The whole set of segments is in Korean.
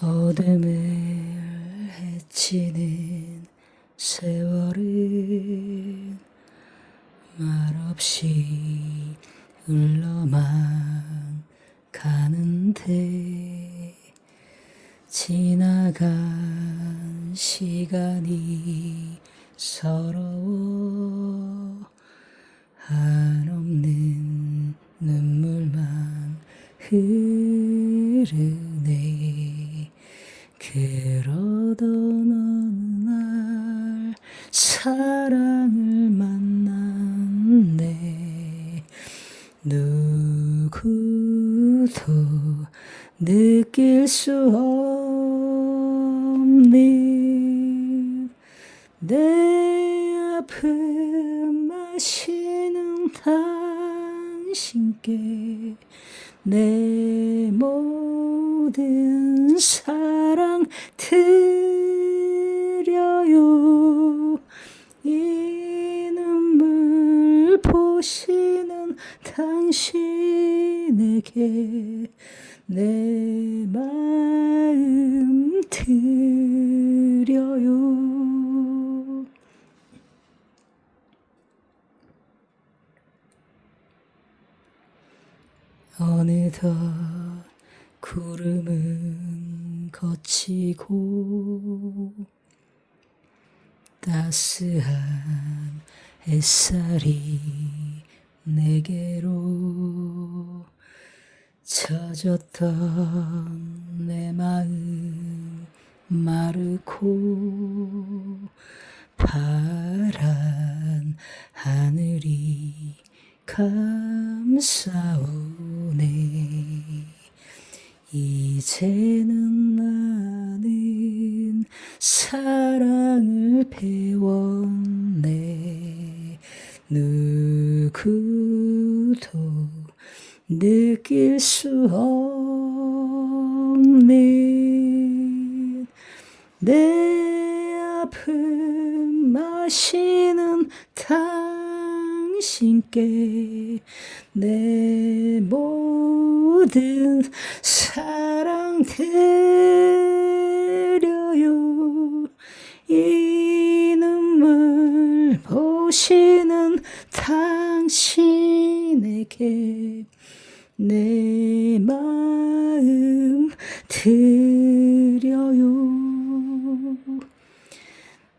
어둠을 헤치는 세월은 말없이 흘러만 가는데 지나간 시간이 서러워 한없는 눈물만 흐 그러던 어느 날 사랑을 만났네 누구도 느낄 수 없는 내 아픔 마시는 당신께 내 모든 사랑 드려요. 이 눈물 보시는 당신에게 내 마음 드려요 어느덧 구름은 걷히고 따스한 햇살이 내게로 젖었던 내 마음 마르고 파란 하늘이 감싸오 네. 이제는 나는 사랑을 배웠네. 누구도 느낄 수 없는 내 아픔 마시는 당신께 내 모든 사랑 드려요. 이 눈물 보시는 당신에게 내 마음 드려요.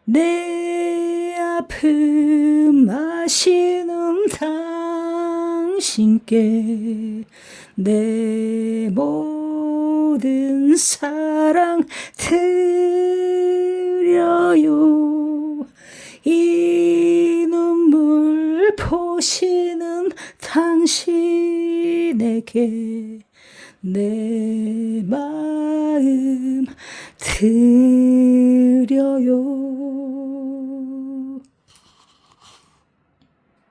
내 아픔 아시는 당 신께 내 모든 사랑 드려요. 이 눈물 보시는 당신에게 내 마음 드려요